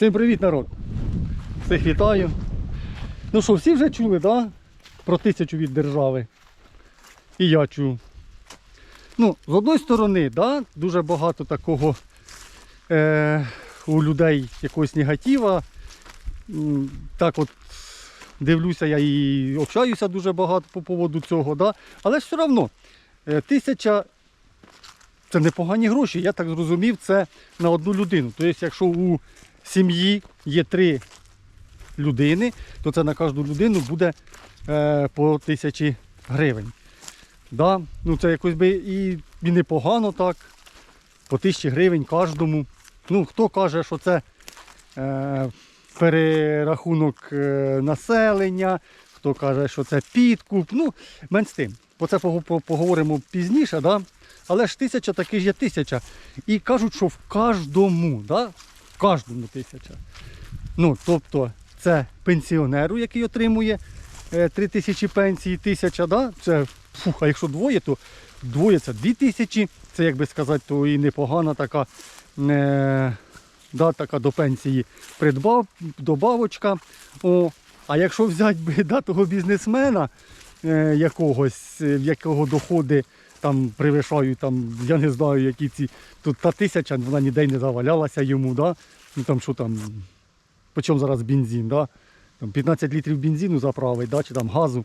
Всім привіт, народ! Всіх вітаю. Ну що, всі вже чули, да? Про тисячу від держави. І я чув. Ну, з одної сторони, да, дуже багато такого е, у людей якогось негатива. Так от дивлюся, я і общаюся дуже багато по поводу цього, да? але все одно е, тисяча це непогані гроші, я так зрозумів, це на одну людину. Тобто, якщо у сім'ї є три людини, то це на кожну людину буде е, по тисячі гривень. Да? Ну, це якось би і, непогано так. По тисячі гривень кожному. Ну, хто каже, що це е, перерахунок е, населення, хто каже, що це підкуп. Ну, менш з тим. Про це поговоримо пізніше, да? але ж тисяча таки ж є тисяча. І кажуть, що в кожному, да? Кожному тисяча. Ну, тобто це пенсіонеру, який отримує е, 3 тисячі пенсії, тисяча, да? це, фух, а якщо двоє, то двоє це 2 тисячі. Це, як би сказати, то і непогана така, е, да, така до пенсії придбав, добавочка. О, а якщо взяти би, да, того бізнесмена е, якогось, е, в якого доходи там перевищають, там, я не знаю, які ці, то та тисяча вона ніде не завалялася йому, да? Ну там що там, по чому зараз бензин, да? там 15 літрів бензину заправить, да? чи там газу.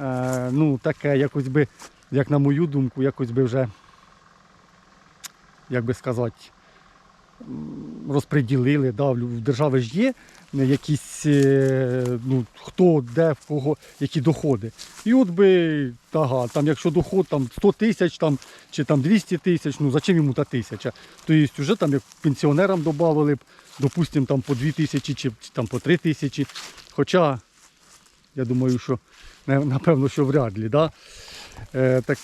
Е, ну, таке якось би, як на мою думку, якось би вже, як би сказати, розподілили. Да? В держави ж є якісь, е, ну, хто, де, в кого, які доходи. І от би, ага, там, якщо доход там, 100 тисяч там, чи там 200 тисяч, ну зачем йому та тисяча? Тобто вже там як пенсіонерам додали б, допустимо, по 2 тисячі чи там по 3 тисячі. Хоча, я думаю, що напевно, що вряд ли, да? е, так,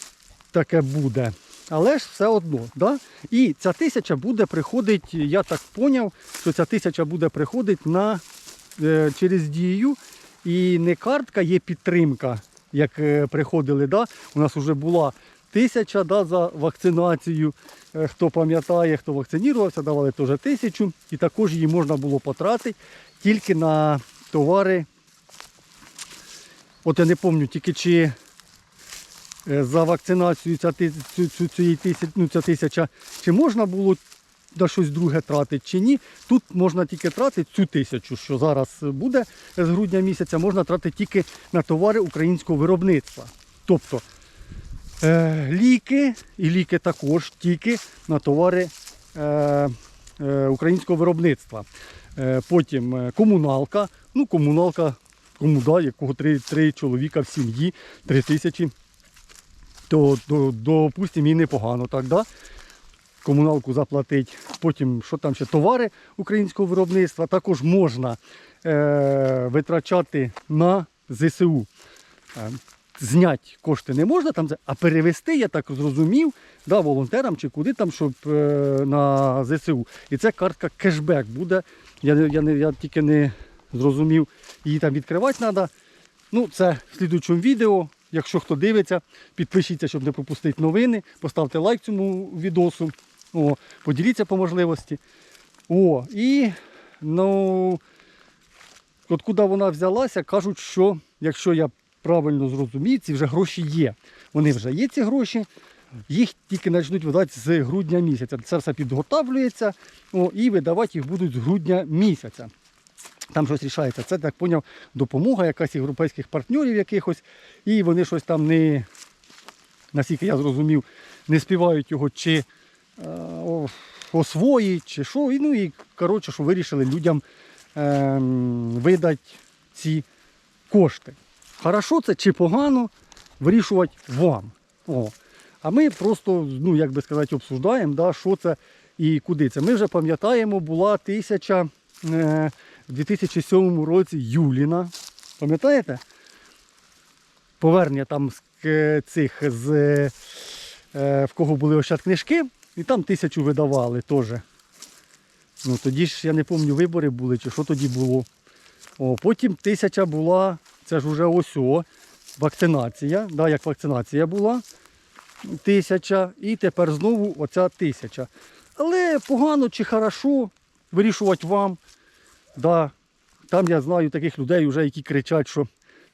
таке буде. Але ж все одно. Да? І ця тисяча буде приходити, я так поняв, що ця тисяча буде приходити на, е, через дію. І не картка є підтримка, як е, приходили. Да? У нас вже була тисяча да, за вакцинацію. Е, Хто пам'ятає, хто вакцинувався, давали теж тисячу. І також її можна було потратити тільки на товари. От я не пам'ятаю, тільки чи за вакцинацію ця, цю, цієї тисяч, ну, ця тисяча, чи можна було на щось друге тратити, чи ні. Тут можна тільки тратити цю тисячу, що зараз буде з грудня місяця, можна тратити тільки на товари українського виробництва. Тобто е, ліки і ліки також тільки на товари е, е, українського виробництва. Е, потім е, комуналка. Ну, комуналка, кому да, якого три чоловіка в сім'ї, три тисячі, то, то допустимо, і непогано так, да? комуналку заплатити. Потім, що там ще товари українського виробництва, також можна е, витрачати на ЗСУ. Е, Зняти кошти не можна, там, а перевести, я так зрозумів, да, волонтерам чи куди там, щоб е, на ЗСУ. І це картка кешбек буде. Я, не- я, я тільки не зрозумів, її там відкривати треба. Ну, це в слідуючому відео. Якщо хто дивиться, підпишіться, щоб не пропустити новини. Поставте лайк цьому відосу. О, поділіться по можливості. О, і ну, от куди вона взялася, кажуть, що якщо я правильно зрозумів, ці вже гроші є. Вони вже є ці гроші, їх тільки почнуть видати з грудня місяця. Це все підготовлюється о, і видавати їх будуть з грудня місяця. Там щось рішається. Це так поняв, допомога якась європейських партнерів якихось, і вони щось там не, наскільки я зрозумів, не співають його чи е, освоїть, чи що. І, ну і коротше, що вирішили людям ем, видати ці кошти. Хорошо це чи погано, вирішувати вам. О. А ми просто, ну як би сказати, обсуждаємо, да, що це і куди це. Ми вже пам'ятаємо, була тисяча е, в 2007 році Юліна. Пам'ятаєте? Повернення там з цих з е, в кого були ощад книжки, і там тисячу видавали теж. Ну тоді ж я не пам'ятаю, вибори були чи що тоді було. О, потім тисяча була, це ж вже ось о, вакцинація, да, як вакцинація була. Тисяча, і тепер знову оця тисяча. Але погано чи хорошо, вирішувати вам. Да, там я знаю таких людей, вже, які кричать, що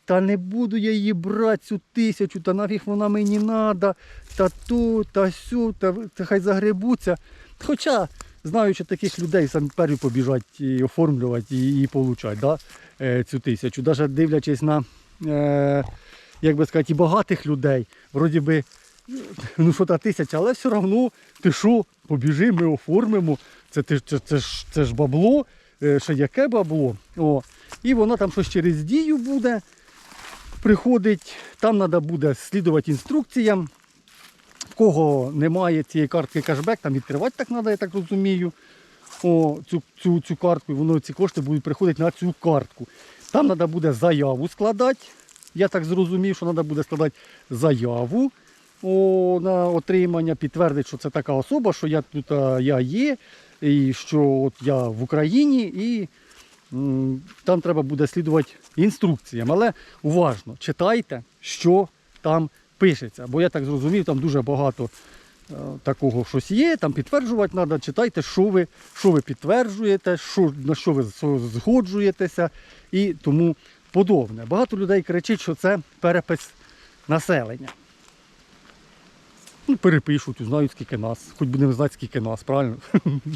та не буду я її брати цю тисячу, та нафіг вона мені треба, та ту, та сю, та, та хай загребуться. Хоча, знаючи таких людей, самі перші побіжать і оформлювати і, і получать да, е, цю тисячу. Навіть дивлячись на, е, як би сказати, багатих людей, вроді би, ну що та тисяча, але все одно ти що, побіжи, ми оформимо. Це, це, це, ж, це ж бабло, ще яке бабло. О. І воно там щось через дію буде. Приходить, там треба буде слідувати інструкціям. Кого немає цієї картки кешбек, там відкривати так треба, я так розумію. О, цю, цю, цю картку, і воно ці кошти будуть приходити на цю картку. Там треба буде заяву складати. Я так зрозумів, що треба буде складати заяву о, на отримання, підтвердити, що це така особа, що я тут я є, і що от я в Україні, і там треба буде слідувати інструкціям. Але уважно читайте, що там пишеться. Бо я так зрозумів, там дуже багато е, такого щось є, там підтверджувати треба. Читайте, що ви, що ви підтверджуєте, що, на що ви згоджуєтеся і тому подобне. Багато людей кричить, що це перепис населення. Ну, перепишуть, узнають, скільки нас. Хоч будемо знати, скільки нас, правильно?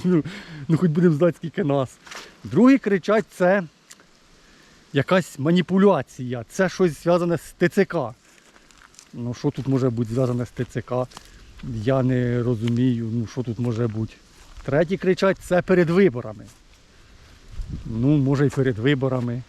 ну, ну, хоч будемо знати, скільки нас. Другі кричать, це якась маніпуляція, це щось зв'язане з ТЦК. Ну, що тут може бути зв'язане з ТЦК? Я не розумію, ну що тут може бути. Треті кричать, це перед виборами. Ну, може і перед виборами.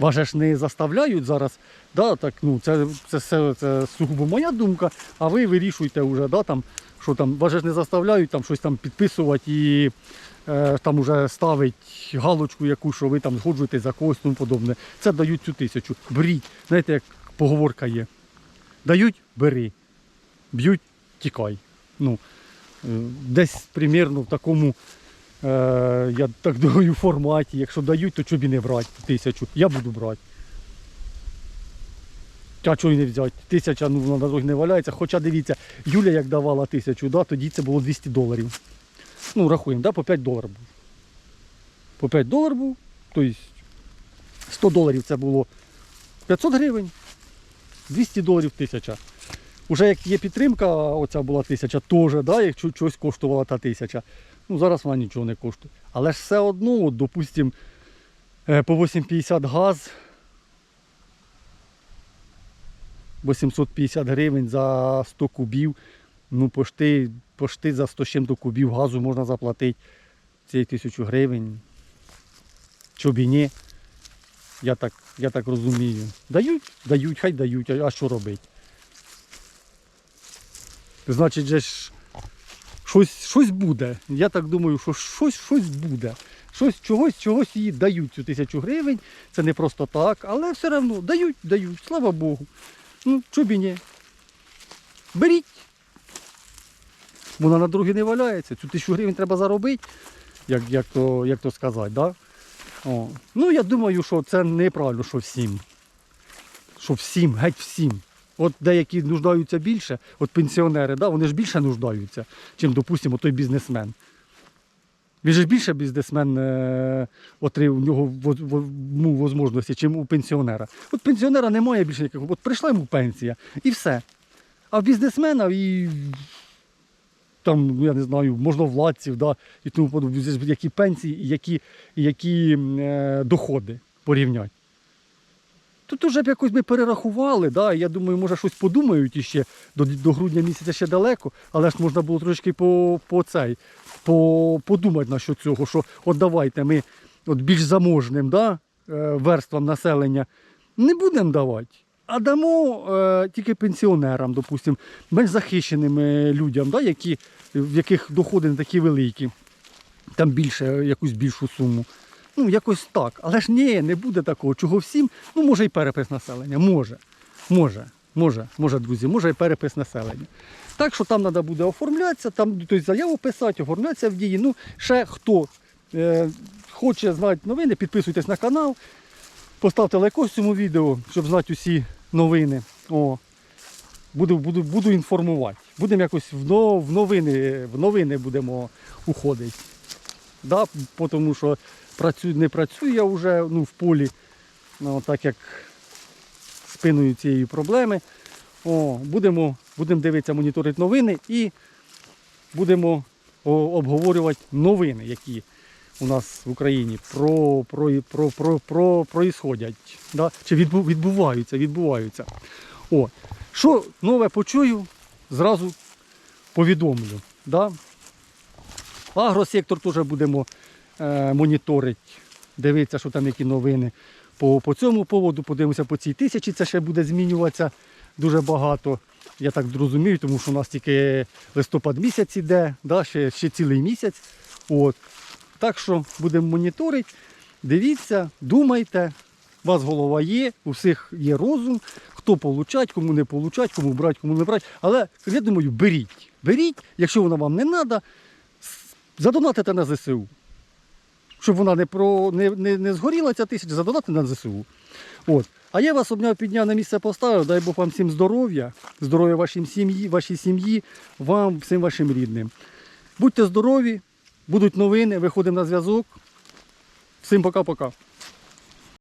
Вас ж не заставляють зараз. Да, так, ну, це, це, все це сугубо моя думка, а ви вирішуєте вже, да, там, що там, вас ж не заставляють там, щось там підписувати і е, там уже ставить галочку яку, що ви там згоджуєтесь за когось тому подобне. Це дають цю тисячу. Беріть. Знаєте, як поговорка є. Дають, бери. Б'ють, тікай. Ну, е, десь примірно в такому, е, я так думаю, в форматі. Якщо дають, то чобі не брати тисячу. Я буду брати. А чого й не взяти? Тисяча ну, на дорозі не валяється. Хоча дивіться, Юля як давала тисячу, да, тоді це було 200 доларів. Ну, рахуємо, да, по 5 доларів був. По 5 доларів був, тобто 100 доларів це було 500 гривень, 200 доларів тисяча. Уже як є підтримка, оця була тисяча, теж, да, якщо щось коштувала та тисяча. Ну, зараз вона нічого не коштує. Але ж все одно, от, допустим, е, по 8,50 газ, 850 гривень за 100 кубів. Ну, пошти, пошти за 100 чим-то кубів газу можна заплатити цієї тисячу гривень. Чобі ні. Я так, я так розумію. Дають, дають, хай дають, а, а що робити? Значить, же ж щось, щось буде. Я так думаю, що щось, щось буде. Щось, чогось, чогось їй дають цю тисячу гривень. Це не просто так, але все одно дають, дають, слава Богу. Ну, чобі ні. Беріть. Вона на другі не валяється. Цю тисячу гривень треба заробити, як, як, то, як то сказати. Да? О. Ну, я думаю, що це неправильно, що всім. Що всім, геть всім. От деякі нуждаються більше, от пенсіонери, да, вони ж більше нуждаються, чим, допустимо, той бізнесмен. Він ж більше бізнесмен е, отримав у нього ну, чим у пенсіонера. От пенсіонера немає більше ніякого. От прийшла йому пенсія і все. А в бізнесмена і там, ну, я не знаю, можновладців, да, і тому які пенсії і які, які е, доходи порівняти. Тут уже б якось би перерахували, да, я думаю, може щось подумають іще до, до грудня місяця ще далеко, але ж можна було трошки по, по цей, по, подумати насчет цього, що от давайте ми от більш заможним да, е, верствам населення не будемо давати, а дамо е, тільки пенсіонерам, допустимо, менш захищеним е, людям, да, які, в яких доходи не такі великі, там більше, якусь більшу суму. Ну, якось так. Але ж ні, не буде такого. Чого всім? Ну, може і перепис населення. Може. Може. Може, може, друзі, може і перепис населення. Так що там треба буде оформлятися, там тобто, заяву писати, оформлятися в дії. Ну, ще хто е, хоче знати новини, підписуйтесь на канал, поставте лайкос цьому відео, щоб знати усі новини. О, буду, буду, буду інформувати. Будемо якось в, но- в новини, в новини будемо уходити. Да, тому що працюю, не працюю я вже ну, в полі, ну, так як спиною цієї проблеми. О, будемо, будемо дивитися, моніторити новини і будемо обговорювати новини, які у нас в Україні про, про, про, про, про, проїсходять, да? чи відбу, відбуваються, відбуваються. О, що нове почую, зразу повідомлю. Да? Агросектор теж будемо е, моніторити, дивитися, що там які новини. По, по цьому поводу подивимося по цій тисячі, це ще буде змінюватися дуже багато. Я так розумію, тому що у нас тільки листопад місяць іде, да, ще, ще цілий місяць. От. Так що будемо моніторити. Дивіться, думайте, у вас голова є, у всіх є розум, хто получать, кому не получать, кому брати, кому не брати. Але я думаю, беріть. Беріть, якщо вона вам не треба, задонатите на ЗСУ. Щоб вона не, про, не, не, не згоріла ця тисяча, задонати на ЗСУ. От. А я вас обняв підняв на місце поставив, дай Бог вам всім здоров'я, здоров'я вашій сім'ї, вашій сім'ї, вам, всім вашим рідним. Будьте здорові, будуть новини, виходимо на зв'язок. Всім пока-пока.